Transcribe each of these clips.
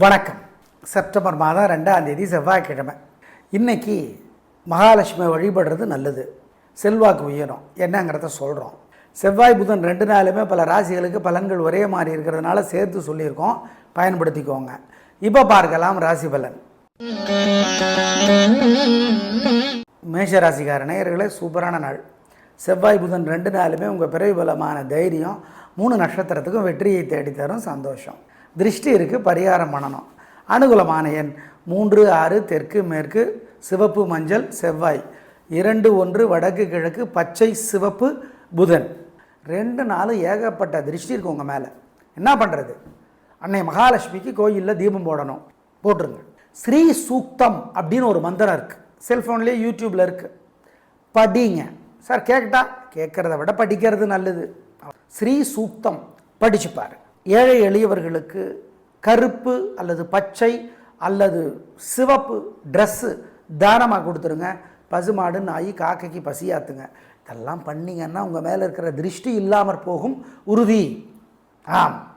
வணக்கம். செப்டம்பர் மாதம் ரெண்டாம் தேதி செவ்வாய்க்கிழமை. இன்னைக்கு மகாலட்சுமி வழிபடுறது நல்லது. செல்வாக்கு உயரும். என்னங்கிறத சொல்கிறோம் செவ்வாய் புதன் ரெண்டு நாளுமே பல ராசிகளுக்கு பலன்கள் ஒரே மாதிரி இருக்கிறதுனால சேர்த்து சொல்லியிருக்கோம். பயன்படுத்திக்கோங்க. இப்போ பார்க்கலாம் ராசி பலன். மேஷ ராசிக்கார நேயர்களே சூப்பரான நாள். செவ்வாய் புதன் ரெண்டு நாளுமே உங்கள் பிறவி பலமான தைரியம் மூணு நட்சத்திரத்துக்கும் வெற்றியை தேடித்தரும் சந்தோஷம். திருஷ்டி இருக்குது பரிகாரம் பண்ணணும். அனுகூலமான எண் மூன்று ஆறு தெற்கு மேற்கு சிவப்பு மஞ்சள் செவ்வாய். இரண்டு ஒன்று வடக்கு கிழக்கு பச்சை சிவப்பு புதன். ரெண்டு நாளும் ஏகப்பட்ட திருஷ்டி இருக்குது உங்கள் மேலே. என்ன பண்ணுறது அன்னை மகாலட்சுமிக்கு கோயிலில் தீபம் போடணும். போட்டுருங்க. ஸ்ரீ சூக்தம் அப்படின்னு ஒரு மந்திரம் இருக்குது செல்ஃபோன்லேயே யூடியூப்பில் இருக்குது படிங்க. சார் கேட்கட்டா கேட்குறத விட படிக்கிறது நல்லது. ஸ்ரீ சூக்தம். படிச்சுப்பார். ஏழை எளியவர்களுக்கு கருப்பு அல்லது பச்சை அல்லது சிவப்பு ட்ரெஸ்ஸு தானமாக கொடுத்துருங்க. பசுமாடு நாய் காக்கைக்கு பசியாத்துங்க. இதெல்லாம் பண்ணீங்கன்னா உங்கள் மேலே இருக்கிற திருஷ்டி இல்லாமற் போகும். உறுதி. ஆம்.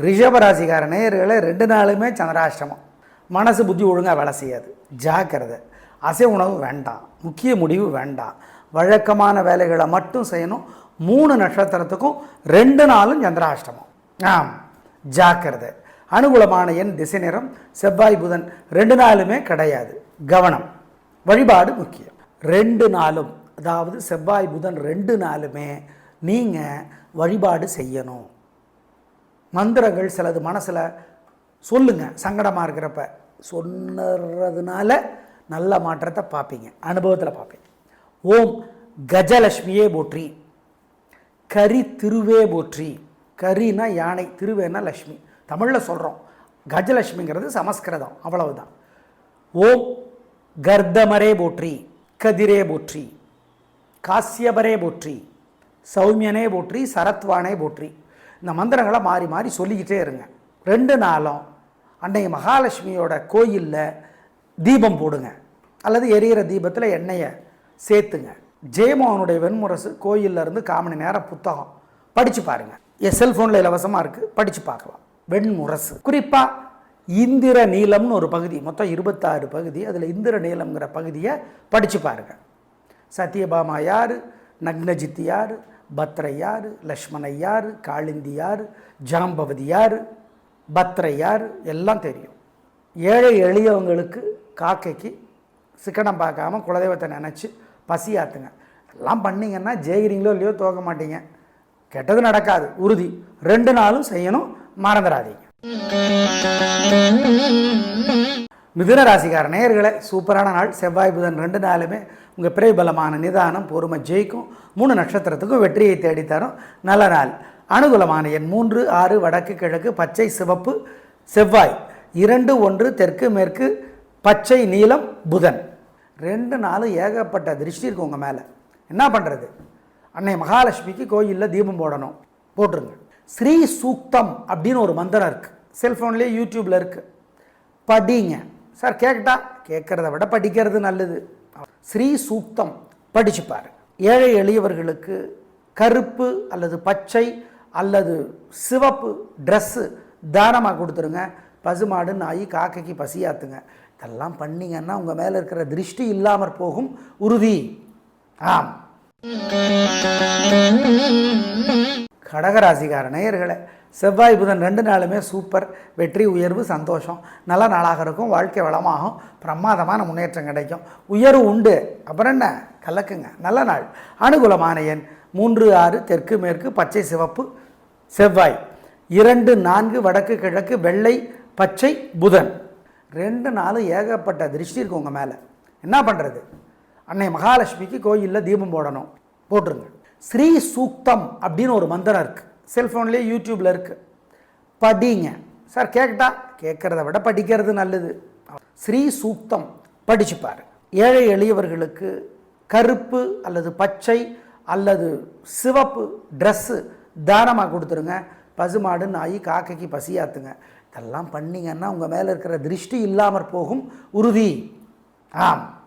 ரிஷபராசிக்கார நேயர்களே ரெண்டு நாளுமே சந்திராஷ்டமம். மனசு புத்தி ஒழுங்காக வேலை செய்யாது. ஜாக்கிரதை. அசை உணவு வேண்டாம். முக்கிய முடிவு வேண்டாம். வழக்கமான வேலைகளை மட்டும் செய்யணும். மூணு நட்சத்திரத்துக்கும் ரெண்டு நாளும் சந்திராஷ்டமம். ஆம் ஜாக்கிரதை. அனுகூலமான எண் திசை நிறம் செவ்வாய் புதன் ரெண்டு நாளுமே கிடையாது. கவனம். வழிபாடு முக்கியம். ரெண்டு நாளும் அதாவது செவ்வாய் புதன் ரெண்டு நாளுமே நீங்கள் வழிபாடு செய்யணும். மந்திரங்கள் சிலது மனசில் சொல்லுங்கள் சங்கடமாக இருக்கிறப்ப. சொன்னதுனால நல்ல மாற்றத்தை பார்ப்பீங்க அனுபவத்தில் பார்ப்பீங்க. ஓம் கஜலட்சுமியே போற்றி. கரி திருவே போற்றி. கரினா யானை திருவேனா லக்ஷ்மி. தமிழில் சொல்கிறோம் கஜலட்சுமிங்கிறது சமஸ்கிருதம் அவ்வளவுதான். ஓம் கர்தமரே போற்றி கதிரே போற்றி காசியபரே போற்றி சௌமியனே போற்றி சரத்வானே போற்றி. இந்த மந்திரங்களை மாறி மாறி சொல்லிக்கிட்டே இருங்க. ரெண்டு நாளும் அன்னை மகாலட்சுமியோட கோயிலில் தீபம் போடுங்க. அல்லது எரியிற தீபத்தில் எண்ணெயை சேர்த்துங்க. ஜெயமோகனுடைய வெண்முரசு கோயில்ல இருந்து காமணி நேரம் புத்தகம். படித்து பாருங்கள் என் செல்ஃபோனில் இலவசமாக இருக்குது படித்து பார்க்கலாம். வெண்முரசு குறிப்பாக இந்திர நீலம்னு ஒரு பகுதி மொத்தம் இருபத்தாறு பகுதி. அதில் இந்திர நீளம்ங்கிற பகுதியை படித்து பாருங்கள் சத்யபாமா யார்? நக்னஜித் யார்? பத்ரை யார்? லக்ஷ்மணை யார்? காளிந்தி யார்? ஜாம்பவதி யார்? பத்ரை யார்? எல்லாம் தெரியும். ஏழை எளியவங்களுக்கு காக்கைக்கு சிக்கனம் பார்க்காம குலதெய்வத்தை நினச்சி பசியாத்துங்க. எல்லாம் பண்ணிங்கன்னா ஜெயிக்கிறீங்களோ இல்லையோ தோக்க மாட்டீங்க. கெட்டது நடக்காது உறுதி. ரெண்டு நாளும் செய்யணும் மறந்துடாதீங்க. மிதுன ராசிக்கார நேயர்களை சூப்பரான நாள். செவ்வாய் புதன் ரெண்டு நாளுமே உங்கள் பிரபலமான நிதானம் பொறுமை ஜெயிக்கும். மூணு நட்சத்திரத்துக்கும் வெற்றியை தேடித்தரும். நல்ல நாள். அனுகூலமான எண் மூன்று ஆறு வடக்கு கிழக்கு பச்சை சிவப்பு செவ்வாய். இரண்டு ஒன்று தெற்கு மேற்கு பச்சை நீலம் புதன். ரெண்டு நாளும் ஏகப்பட்ட திருஷ்டி இருக்கு உங்கள் மேலே. என்ன பண்ணுறது அன்னை மகாலட்சுமிக்கு கோயிலில் தீபம் போடணும். போட்டுருங்க. ஸ்ரீ சூக்தம் அப்படின்னு ஒரு மந்திரம் இருக்குது செல்ஃபோன்லேயே யூடியூப்பில் இருக்குது படிங்க. சார் கேட்கட்டா கேட்குறத விட படிக்கிறது நல்லது. ஸ்ரீ சூக்தம் படிச்சுப்பார் பாரு. ஏழை எளியவர்களுக்கு கருப்பு அல்லது பச்சை அல்லது சிவப்பு ட்ரெஸ்ஸு தானமாக கொடுத்துருங்க. பசுமாடு நாய் காக்கைக்கு பசியாத்துங்க. இதெல்லாம் பண்ணீங்கன்னா உங்கள் மேலே இருக்கிற திருஷ்டி இல்லாமற் போகும். உறுதி. ஆம். கடகராசிக்கார நேயர்களை செவ்வாய் புதன் ரெண்டு நாளுமே சூப்பர். வெற்றி உயர்வு சந்தோஷம். நல்ல நாளாக இருக்கும். வாழ்க்கை வளமாகும். பிரமாதமான முன்னேற்றம் கிடைக்கும். உயர்வு உண்டு. அப்புறம் என்ன? கலக்குங்க. நல்ல நாள். அனுகூலமான எண் மூன்று ஆறு தெற்கு மேற்கு பச்சை சிவப்பு செவ்வாய். இரண்டு நான்கு வடக்கு கிழக்கு வெள்ளை பச்சை புதன். ரெண்டு நாளும் ஏகப்பட்ட திருஷ்டி இருக்கு உங்கள் மேலே. என்ன பண்ணுறது அன்னை மகாலட்சுமிக்கு கோயிலில் தீபம் போடணும். போட்டுருங்க. ஸ்ரீ சூக்தம் அப்படின்னு ஒரு மந்திரம் இருக்குது செல்ஃபோன்லேயே யூடியூப்பில் இருக்குது படிங்க. சார் கேட்கட்டா கேட்குறத விட படிக்கிறது நல்லது. ஸ்ரீ சூக்தம். படிச்சுப்பார் ஏழை எளியவர்களுக்கு கருப்பு அல்லது பச்சை அல்லது சிவப்பு ட்ரெஸ்ஸு தானமாக கொடுத்துருங்க. பசுமாடு நாய் காக்கைக்கு பசியாத்துங்க. இதெல்லாம் பண்ணீங்கன்னா உங்கள் மேலே இருக்கிற திருஷ்டி இல்லாமற் போகும். உறுதி. ஆம்.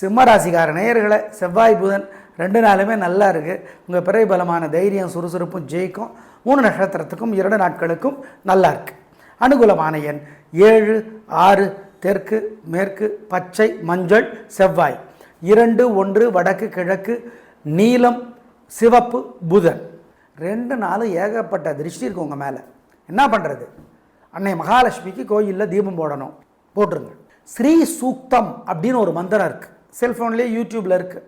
சிம்மராசிக்கார நேயர்களை செவ்வாய் புதன் ரெண்டு நாளுமே நல்லா இருக்குது உங்கள் பிறை பலமான தைரியம் சுறுசுறுப்பும் ஜெயிக்கும். மூணு நட்சத்திரத்துக்கும் இரண்டு நாட்களுக்கும் நல்லா இருக்கு. அனுகூலமான எண் ஏழு ஆறு தெற்கு மேற்கு பச்சை மஞ்சள் செவ்வாய். இரண்டு ஒன்று வடக்கு கிழக்கு நீலம் சிவப்பு புதன். ரெண்டு நாளும் ஏகப்பட்ட திருஷ்டி இருக்கு உங்கள் மேலே. என்ன பண்ணுறது அன்னை மகாலட்சுமிக்கு கோயிலில் தீபம் போடணும். போட்டுருங்க. ஸ்ரீ சூக்தம் அப்படின்னு ஒரு மந்திரம் இருக்குது செல்ஃபோன்லேயே யூடியூப்பில் இருக்குது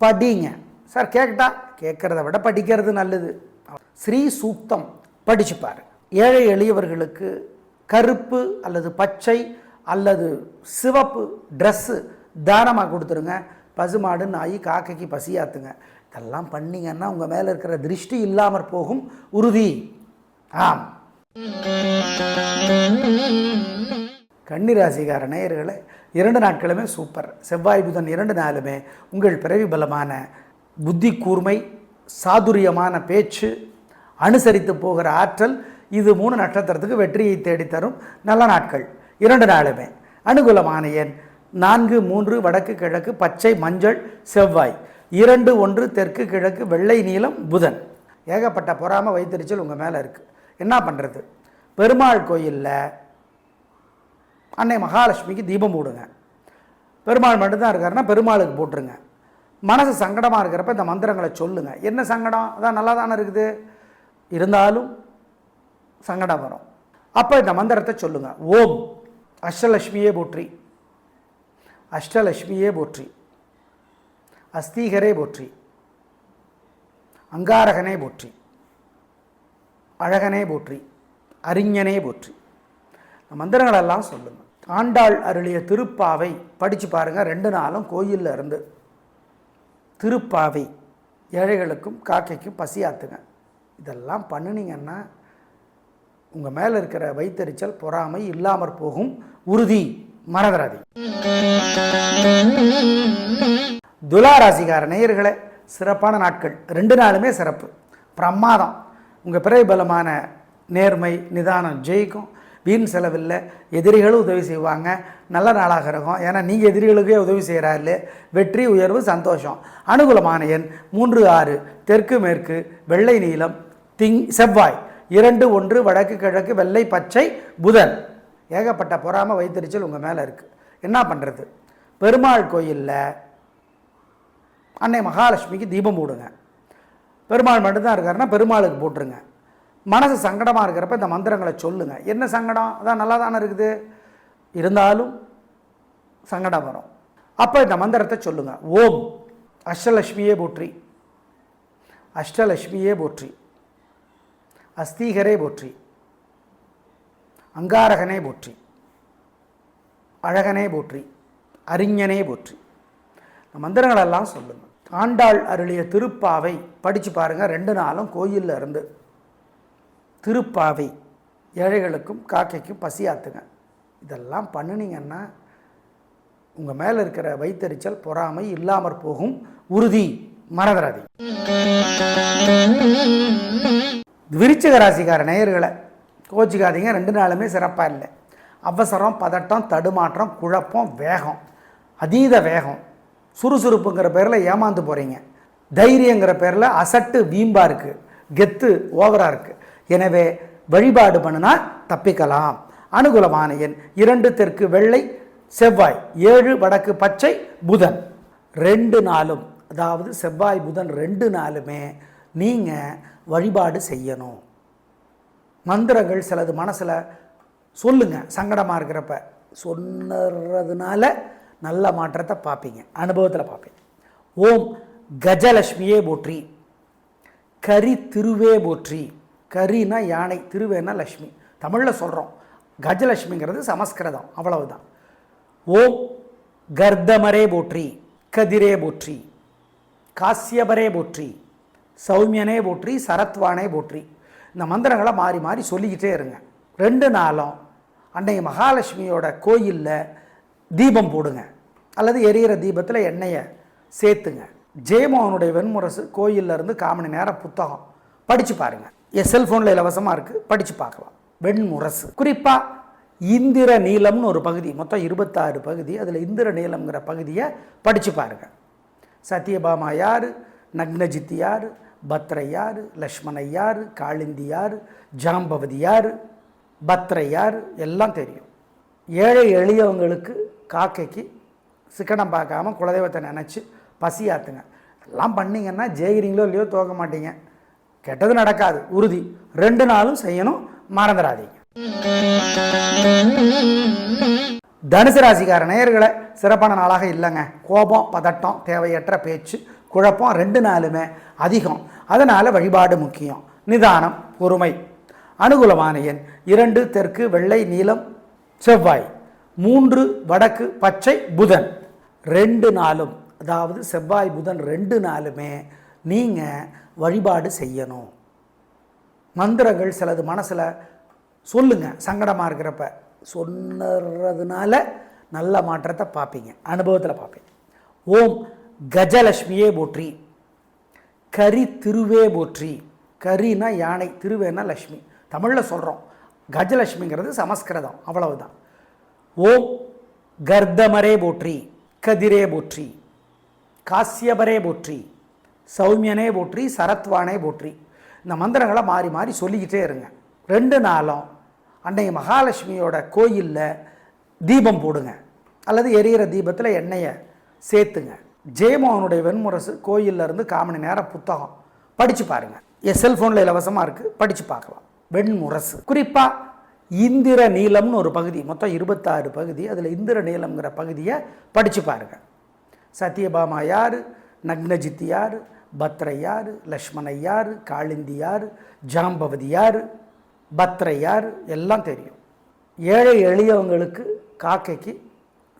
படிங்க. சார் கேட்கட்டா கேட்குறத விட படிக்கிறது நல்லது. ஸ்ரீ சூக்தம் படிச்சுப்பார் பாரு. ஏழை எளியவர்களுக்கு கருப்பு அல்லது பச்சை அல்லது சிவப்பு ட்ரெஸ்ஸு தானமாக கொடுத்துருங்க. பசுமாடு நாய் காக்கைக்கு பசியாத்துங்க. இதெல்லாம் பண்ணீங்கன்னா உங்கள் மேலே இருக்கிற திருஷ்டி இல்லாமற் போகும். உறுதி. ஆம். கன்னிராசிகார நேயர்களே இரண்டு நாட்களுமே சூப்பர் செவ்வாய் புதன் இரண்டு நாளுமே உங்கள் பிறவி பலமான புத்தி கூர்மை சாதுரியமான பேச்சு அனுசரித்து போகிற ஆற்றல் இது மூணு நட்சத்திரத்துக்கு வெற்றியை தேடித்தரும். நல்ல நாட்கள். இரண்டு நாளுமே. அனுகூலமான எண் நான்கு மூன்று வடக்கு கிழக்கு பச்சை மஞ்சள் செவ்வாய். இரண்டு ஒன்று தெற்கு கிழக்கு வெள்ளை நீளம் புதன். ஏகப்பட்ட பொறாமல் வைத்தறிச்சல் உங்கள் மேலே இருக்குது என்ன பண்ணுறது பெருமாள் கோயிலில் அன்னை மகாலட்சுமிக்கு தீபம் போடுங்க. பெருமாள் மட்டும்தான் இருக்காருன்னா பெருமாளுக்கு போட்டுருங்க. மனசு சங்கடமாக இருக்கிறப்ப இந்த மந்திரங்களை சொல்லுங்கள் என்ன சங்கடம்? அதான் நல்லா தானே இருக்குது. இருந்தாலும் சங்கடம் வரும். அப்போ இந்த மந்திரத்தை சொல்லுங்கள் ஓம் அஷ்டலட்சுமியே போற்றி. அஷ்டலட்சுமியே போற்றி. அஸ்தீகரே போற்றி அங்காரகனே போற்றி அழகனே போற்றி அறிஞனே போற்றி. மந்திரங்களெல்லாம் சொல்லுங்கள் ஆண்டாள் அருளிய திருப்பாவை படித்து பாருங்கள் ரெண்டு நாளும் கோயிலில் இருந்து திருப்பாவை ஏழைகளுக்கும் காக்கைக்கும் பசியாத்துங்க. இதெல்லாம் பண்ணினீங்கன்னா உங்கள் மேலே இருக்கிற வைத்தறிச்சல் பொறாமை இல்லாமற் போகும். உறுதி மறதராதி துலாராசிகார நேயர்களே சிறப்பான நாட்கள். ரெண்டு நாளுமே சிறப்பு. பிரமாதம். உங்கள் பிறை பலமான நேர்மை நிதானம் ஜெயிக்கும். வீண் செலவில்லை. எதிரிகளும் உதவி செய்வாங்க. நல்ல நாளாக இருக்கும். ஏன்னா நீங்கள் எதிரிகளுக்கே உதவி செய்கிறாரு வெற்றி உயர்வு சந்தோஷம். அனுகூலமான எண் மூன்று ஆறு. தெற்கு மேற்கு வெள்ளை நீளம் திங் செவ்வாய். இரண்டு ஒன்று வடக்கு கிழக்கு வெள்ளை பச்சை புதன். ஏகப்பட்ட பொறாமல் வைத்தறிச்சல் உங்கள் மேலே இருக்குது என்ன பண்ணுறது பெருமாள் கோயிலில் அன்னை மகாலட்சுமிக்கு தீபம் போடுங்க. பெருமாள் மட்டும்தான் இருக்காருன்னா பெருமாளுக்கு போட்டுருங்க. மனசு சங்கடமாக இருக்கிறப்ப இந்த மந்திரங்களை சொல்லுங்கள் என்ன சங்கடம்? அதான் நல்லா தானே இருக்குது? இருந்தாலும் சங்கடம் வரும். அப்போ இந்த மந்திரத்தை சொல்லுங்கள் ஓம் அஷ்டலட்சுமியே போற்றி. அஷ்டலட்சுமியே போற்றி. அஸ்தீகரே போற்றி. அங்காரகனே போற்றி. அழகனே போற்றி. அறிஞனே போற்றி. மந்திரங்களெல்லாம் சொல்லுங்கள் ஆண்டாள் அருளிய திருப்பாவை படித்து பாருங்கள் ரெண்டு நாளும் கோயிலில் இருந்து. திருப்பாவை ஏழைகளுக்கும் காக்கைக்கும் பசியாத்துங்க. இதெல்லாம் பண்ணினீங்கன்னா உங்கள் மேலே இருக்கிற வைத்தறிச்சல் பொறாமை இல்லாமற் போகும். உறுதி மறந்துடாதீங்க விருச்சிக ராசிக்கார நேயர்களை கோச்சிக்காதீங்க ரெண்டு நாளுமே சிறப்பாக இல்லை. அவசரம் பதட்டம் தடுமாற்றம் குழப்பம் வேகம் அதீத வேகம். சுறுசுறுப்புங்கிற பேரில் ஏமாந்து போகிறீங்க தைரியங்கிற பேரில் அசட்டு வீம்பாக இருக்குது கெத்து ஓவராக இருக்குது எனவே வழிபாடு பண்ணினா தப்பிக்கலாம். அனுகூலமான எண் இரண்டு தெற்கு வெள்ளை செவ்வாய் ஏழு வடக்கு பச்சை புதன். ரெண்டு நாளும் அதாவது செவ்வாய் புதன் ரெண்டு நாளுமே நீங்கள் வழிபாடு செய்யணும். மந்திரங்கள் சிலது மனசில் சொல்லுங்கள் சங்கடமாக இருக்கிறப்ப. சொன்னதுனால நல்ல மாற்றத்தை பார்ப்பீங்க. அனுபவத்தில் பார்ப்பீங்க. ஓம் கஜலட்சுமியே போற்றி. கரி திருவே போற்றி. கரினா யானை திருவேனா லக்ஷ்மி தமிழில் சொல்கிறோம் கஜலட்சுமிங்கிறது சமஸ்கிருதம் அவ்வளவுதான். ஓம் கர்தமரே போற்றி. கதிரே போற்றி. காசியபரே போற்றி. சௌமியனே போற்றி. சரத்வானே போற்றி. இந்த மந்திரங்களை மாறி மாறி சொல்லிக்கிட்டே இருங்க. ரெண்டு நாளும் அன்னை மகாலட்சுமியோட கோயிலில் தீபம் போடுங்க. அல்லது எரியிற தீபத்தில் எண்ணெயை சேர்த்துங்க. ஜெயமோகனுடைய வெண்முரசு கோயில்ல இருந்து காமணி நேரம் புத்தகம். படித்து பாருங்கள் என் செல்ஃபோனில் இலவசமாக இருக்குது படித்து பார்க்கலாம். வெண்முரசு. குறிப்பாக இந்திர நீளம்னு ஒரு பகுதி. மொத்தம் இருபத்தாறு பகுதி. அதில் இந்திர நீளம்ங்கிற பகுதியை படித்து பாருங்கள் சத்யபாமா யார்? நக்னஜித் யார்? பத்ரை யார்? லக்ஷ்மணை யார்? காளிந்தி யார்? ஜாம்பவதி யார்? பத்ரை யார்? எல்லாம் தெரியும். ஏழை எளியவங்களுக்கு காக்கைக்கு சிக்கனம் பார்க்காம குலதெய்வத்தை நினச்சி பசியாத்துங்க. எல்லாம் பண்ணிங்கன்னா ஜெயிக்கிறீங்களோ இல்லையோ தோக்க மாட்டீங்க. கெட்டது நடக்காது உறுதி. ரெண்டு நாளும் செய்யணும் மறந்துடாதீங்க. தனுசு ராசிக்கார நேயர்களை சிறப்பான நாளாக இல்லைங்க. கோபம் பதட்டம் தேவையற்ற பேச்சு குழப்பம் ரெண்டு நாளுமே அதிகம். அதனால் வழிபாடு முக்கியம். நிதானம் பொறுமை. அனுகூலமான எண் இரண்டு தெற்கு வெள்ளை நீலம் செவ்வாய். மூன்று வடக்கு பச்சை புதன். ரெண்டு நாளும் அதாவது செவ்வாய் புதன் ரெண்டு நாளுமே நீங்கள் வழிபாடு செய்யணும். மந்திரங்கள் சிலது மனசில் சொல்லுங்கள் சங்கடமாக இருக்கிறப்ப. சொன்னதுனால நல்ல மாற்றத்தை பார்ப்பீங்க அனுபவத்தில் பார்ப்பீங்க ஓம் கஜலட்சுமியே போற்றி. கரி திருவே போற்றி. கரினா யானை திருவேனா லக்ஷ்மி தமிழில் சொல்கிறோம் கஜலட்சுமிங்கிறது சமஸ்கிருதம் அவ்வளவுதான். ஓம் கர்தமரே போற்றி கதிரே போற்றி காசியபரே போற்றி சௌமியனே போற்றி சரத்வானே போற்றி. இந்த மந்திரங்களை மாறி மாறி சொல்லிக்கிட்டே இருங்க. ரெண்டு நாளும் அன்னைக்கு மகாலட்சுமியோட கோயிலில் தீபம் போடுங்க. அல்லது எரியிற தீபத்தில் எண்ணெயை சேர்த்துங்க. ஜெயமோகனுடைய வெண்முரசு கோயில்ல இருந்து காமணி நேரம் புத்தகம். படித்து பாருங்கள் என் செல்ஃபோனில் இலவசமாக இருக்குது படித்து பார்க்கலாம். வெண்முரசு. குறிப்பாக இந்திர நீலம்னு ஒரு பகுதி மொத்தம் இருபத்தாறு பகுதி அதில் இந்திர நீளம்ங்கிற பகுதியை படித்து பாருங்கள் சத்யபாமா யார்? நக்னஜித் யார்? பத்ரை யார்? லக்ஷ்மணை யார்? காளிந்தி யார்? ஜாம்பவதி யார்? பத்ரை யார்? எல்லாம் தெரியும். ஏழை எளியவங்களுக்கு காக்கைக்கு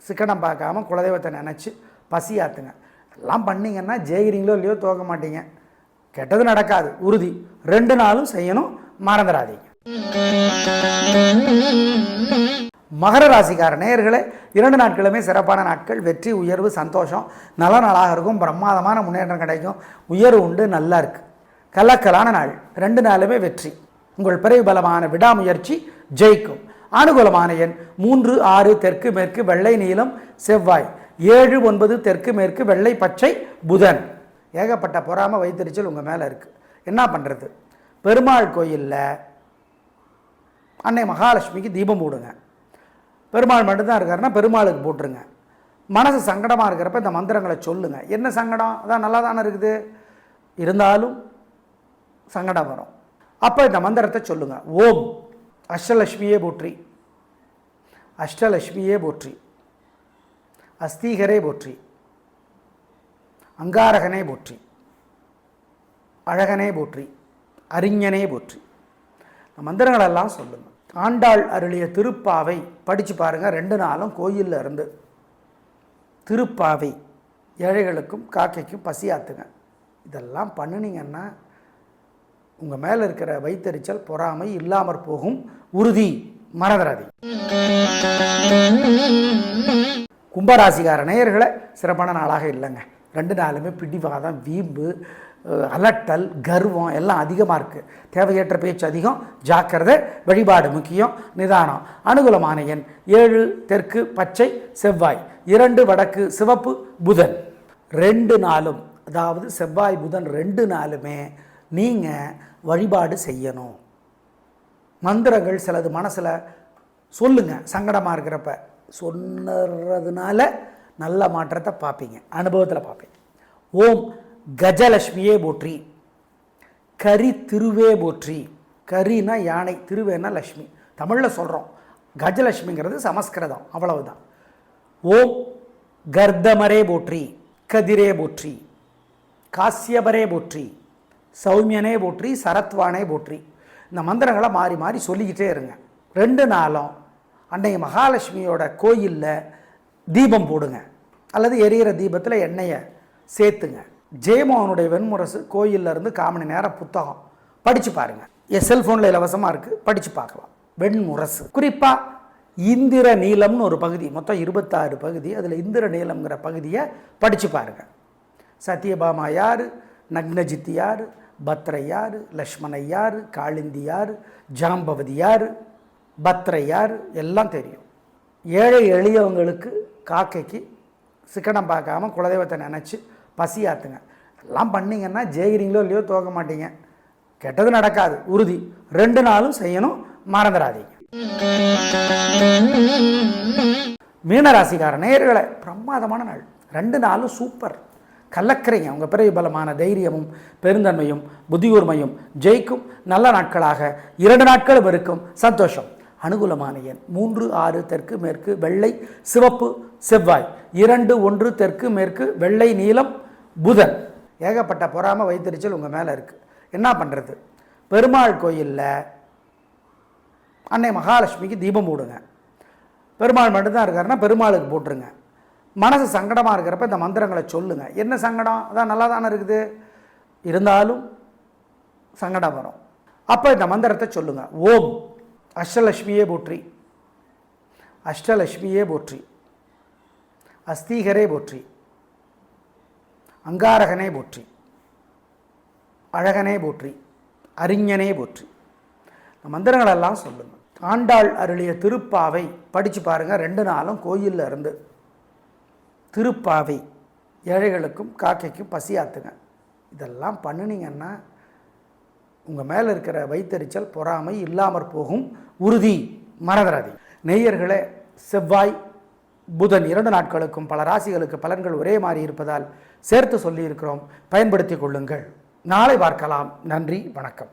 சிக்கனம் பார்க்காம குலதெய்வத்தை நினச்சி பசியாத்துங்க. எல்லாம் பண்ணீங்கன்னா ஜெயிக்கிறீங்களோ இல்லையோ தோக்க மாட்டீங்க. கெட்டது நடக்காது உறுதி. ரெண்டு நாளும் செய்யணும் மறந்துடாதீங்க. மகர ராசிக்கார நேயர்களே இரண்டு நாட்களுமே சிறப்பான நாட்கள். வெற்றி உயர்வு சந்தோஷம். நல்ல நாளாக இருக்கும். பிரமாதமான முன்னேற்றம் கிடைக்கும். உயர்வு உண்டு நல்லா இருக்கு. கலக்கலான நாள். ரெண்டு நாளுமே வெற்றி. உங்கள் பிறகு பலமான விடாமுயற்சி ஜெயிக்கும். அனுகூலமான எண் மூன்று ஆறு தெற்கு மேற்கு வெள்ளை நீளம் செவ்வாய். ஏழு ஒன்பது தெற்கு மேற்கு வெள்ளை பச்சை புதன். ஏகப்பட்ட பொறாம வைத்தறிச்சல் உங்கள் மேலே இருக்குது என்ன பண்ணுறது பெருமாள் கோயிலில் அன்னை மகாலட்சுமிக்கு தீபம் போடுங்க. பெருமாள் மட்டும்தான் இருக்காருன்னா பெருமாளுக்கு போட்டுருங்க. மனசு சங்கடமாக இருக்கிறப்ப இந்த மந்திரங்களை சொல்லுங்கள் என்ன சங்கடம்? அதான் நல்லா தானே இருக்குது. இருந்தாலும் சங்கடம் வரும். அப்போ இந்த மந்திரத்தை சொல்லுங்கள் ஓம். அஷ்டலட்சுமியே போற்றி. அஷ்டலட்சுமியே போற்றி. அஸ்தீகரே போற்றி. அங்காரகனே போற்றி. அழகனே போற்றி. அறிஞனே போற்றி. மந்திரங்களெல்லாம் சொல்லுங்கள் ஆண்டாள் அருளிய திருப்பாவை படித்து பாருங்கள் ரெண்டு நாளும் கோயிலில் இருந்து. திருப்பாவை ஏழைகளுக்கும் காக்கைக்கும் பசியாத்துங்க. இதெல்லாம் பண்ணினீங்கன்னா உங்கள் மேலே இருக்கிற வைத்தறிச்சல் பொறாமை இல்லாமற் போகும். உறுதி மறந்துடாதீங்க கும்பராசிகார நேயர்களை சிறப்பான நாளாக இல்லைங்க. ரெண்டு நாளுமே பிடிவாதம் வீம்பு அலட்டல் கர்வம் எல்லாம் அதிகமாக இருக்குது தேவையற்ற பேச்சு அதிகம் ஜாக்கிரதை வழிபாடு முக்கியம் நிதானம். அனுகூலமான எண் ஏழு தெற்கு பச்சை செவ்வாய். இரண்டு வடக்கு சிவப்பு புதன். ரெண்டு நாளும் அதாவது செவ்வாய் புதன் ரெண்டு நாளுமே நீங்கள் வழிபாடு செய்யணும். மந்திரங்கள் சிலது மனசில் சொல்லுங்கள் சங்கடமாக இருக்கிறப்ப. சொன்னதுனால நல்ல மாற்றத்தை பார்ப்பீங்க அனுபவத்தில் பார்ப்பீங்க ஓம் கஜலட்சுமியே போற்றி. கரி திருவே போற்றி. கரினா யானை திருவேனா லக்ஷ்மி தமிழில் சொல்கிறோம் கஜலட்சுமிங்கிறது சமஸ்கிருதம் அவ்வளவுதான். ஓம் கர்தமரே போற்றி கதிரே போற்றி காசியபரே போற்றி சௌமியனே போற்றி சரத்வானே போற்றி. இந்த மந்திரங்களை மாறி மாறி சொல்லிக்கிட்டே இருங்க. ரெண்டு நாளும் அன்னைக்கு மகாலட்சுமியோட கோயிலில் தீபம் போடுங்க. அல்லது எரியிற தீபத்தில் எண்ணெயை சேர்த்துங்க. ஜெயமோகனுடைய வெண்முரசு கோயில்ல இருந்து காமணி நேரம் புத்தகம். படித்து பாருங்கள் என் செல்ஃபோனில் இலவசமாக இருக்குது படித்து பார்க்கலாம். வெண்முரசு. குறிப்பாக இந்திர நீளம்னு ஒரு பகுதி. மொத்தம் இருபத்தாறு பகுதி. அதில் இந்திர நீளம்ங்கிற பகுதியை படித்து பாருங்கள் சத்யபாமா யார்? நக்னஜித் யார்? பத்ரை யார்? லக்ஷ்மணை யார்? காளிந்தி யார்? ஜாம்பவதி யார்? பத்ரை யார்? எல்லாம் தெரியும். ஏழை எளியவங்களுக்கு காக்கைக்கு சிக்கனம் பார்க்காம குலதெய்வத்தை நினச்சி பசி ஆற்றுங்க எல்லாம் பண்ணீங்கன்னா ஜெயிக்கிறீங்களோ இல்லையோ தோக்க மாட்டீங்க. கெட்டது நடக்காது. உறுதி. ரெண்டு நாளும் செய்யணும். மறந்துடாதீங்க. மீனராசிக்கார நேர்களை பிரமாதமான நாள். ரெண்டு நாளும் சூப்பர். கலக்கிறீங்க உங்கள் பிறகு பலமான தைரியமும் பெருந்தன்மையும் புத்தியூர்மையும் ஜெயிக்கும். நல்ல நாட்களாக. இரண்டு நாட்களும் இருக்கும் சந்தோஷம். அனுகூலமான எண். மூன்று ஆறு தெற்கு மேற்கு வெள்ளை சிவப்பு செவ்வாய். இரண்டு ஒன்று தெற்கு மேற்கு வெள்ளை நீலம் புதன். ஏகப்பட்ட பொறாம வைத்தறிச்சல் உங்கள் மேலே இருக்குது என்ன பண்ணுறது பெருமாள் கோயிலில் அன்னை மகாலட்சுமிக்கு தீபம் போடுங்க. பெருமாள் மட்டும்தான் இருக்காருன்னா பெருமாளுக்கு போட்டுருங்க. மனசு சங்கடமாக இருக்கிறப்ப இந்த மந்திரங்களை சொல்லுங்கள் என்ன சங்கடம்? அதான் நல்லா தானே இருக்குது. இருந்தாலும் சங்கடம் வரும். அப்போ இந்த மந்திரத்தை சொல்லுங்கள் ஓம். அஷ்டலட்சுமியே போற்றி. அஷ்டலட்சுமியே போற்றி. அஸ்தீகரே போற்றி. அங்காரகனே போற்றி அழகனே போற்றி அறிஞனே போற்றி. மந்திரங்களெல்லாம் சொல்லுங்கள் ஆண்டாள் அருளிய திருப்பாவை படித்து பாருங்கள் ரெண்டு நாளும் கோயிலில் இருந்து திருப்பாவை ஏழைகளுக்கும் காக்கைக்கும் பசியாத்துங்க. இதெல்லாம் பண்ணினீங்கன்னா உங்கள் மேலே இருக்கிற வைத்தறிச்சல் பொறாமை இல்லாமற் போகும். உறுதி மறந்துடாதி நெய்யர்களே செவ்வாய் புதன் இரண்டு நாட்களுக்கும் பல ராசிகளுக்கு பலன்கள் ஒரே மாதிரி இருப்பதால் சேர்த்து சொல்லியிருக்கிறோம். பயன்படுத்திக் கொள்ளுங்கள். நாளை பார்க்கலாம். நன்றி. வணக்கம்.